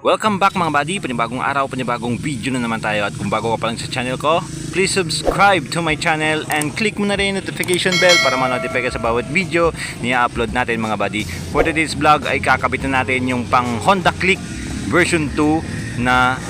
Welcome back mga buddy, panibagong araw, panibagong video na naman tayo at kung bago ka pa lang sa channel ko, please subscribe to my channel and click mo na rin yung notification bell para ma-notify ka sa bawat video na upload natin mga buddy. For today's vlog ay kakabit na natin yung pang Honda Click version 2 na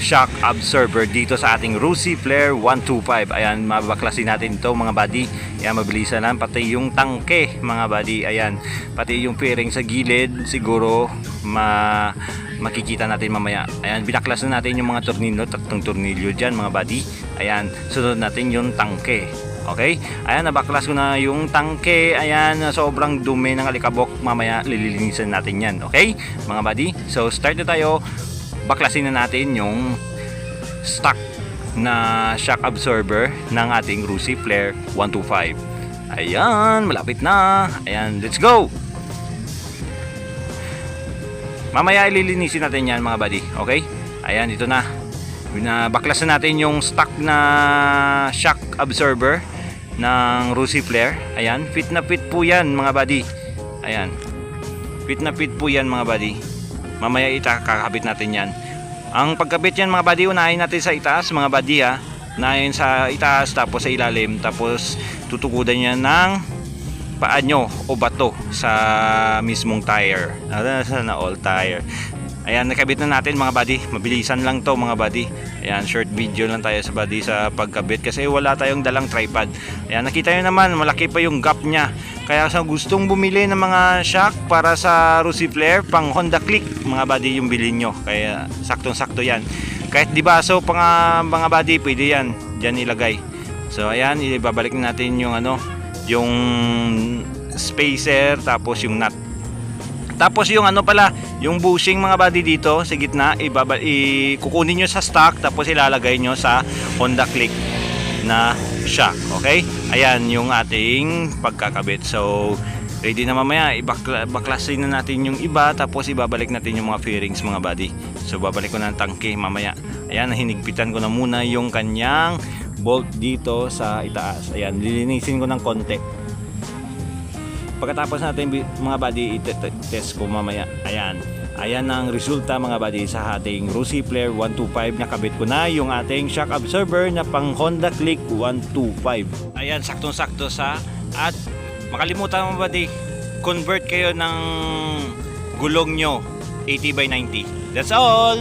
shock absorber dito sa ating Rusi Flare 125. Ayan, mabaklasin natin ito mga buddy. Ayan, mabilisan lang. Pati yung tangke mga buddy. Ayan, pati yung fairing sa gilid siguro ma makikita natin mamaya. Ayan, binaklas na natin yung mga tornilyo, tatlong tornilyo dyan mga buddy. Ayan, sunod natin yung tangke. Okay? Ayan, nabaklas ko na yung tangke. Ayan, sobrang dumi ng alikabok. Mamaya lilinisan natin yan. Okay? Mga buddy. So, start na tayo. Baklasin na natin yung stock na shock absorber ng ating Rusi Flare 125. Ayan, malapit na. Ayan, let's go! Mamaya ililinisin natin yan mga buddy. Okay? Ayan, ito na. Binabaklasan natin yung stock na shock absorber ng Rusi Flare. Ayan, fit na fit po yan mga buddy. Ayan. Fit na fit po yan mga buddy. Mamaya itakakabit natin yan. Ang pagkabit yan mga buddy, unahin natin sa itaas mga buddy ha. Unahin sa itaas tapos sa ilalim tapos tutukudan yan ng paa nyo o bato sa mismong tire. Ah, Sana all tire. Ayan, nakabit na natin mga buddy. Mabilisan lang to mga buddy. Ayan, short video lang tayo sa buddy sa pagkabit kasi wala tayong dalang tripod. Ayan, nakita nyo naman, malaki pa yung gap niya. Kaya sa gustong bumili ng mga shock para sa Rusi Flare, pang Honda Click, mga buddy yung bilhin nyo. Kaya saktong-sakto yan. Kahit di baso pa nga mga buddy, pwede yan. Diyan ilagay. So ayan, ibabalik natin yung ano, yung spacer tapos yung nut. Tapos yung ano pala, yung bushing mga buddy dito sa gitna, ibaba, ikukunin nyo sa stock tapos ilalagay nyo sa Honda Click na shock. Okay? Ayan yung ating pagkakabit. So, ready na mamaya. Ibaklasin na natin yung iba tapos ibabalik natin yung mga fairings mga buddy. So, babalik ko na ang tangke mamaya. Ayan, hinigpitan ko na muna yung kanyang bolt dito sa itaas. Ayan, lilinisin ko ng konti. Pagkatapos natin mga buddy i-test ko mamaya. Ayan. Ayan ang resulta mga buddy sa ating Rusi Flare 125 nakabit ko na yung ating shock absorber na pang Honda Click 125. Ayan, saktong-sakto sa at makalimutan mo buddy, convert kayo ng gulong nyo 80 by 90. That's all!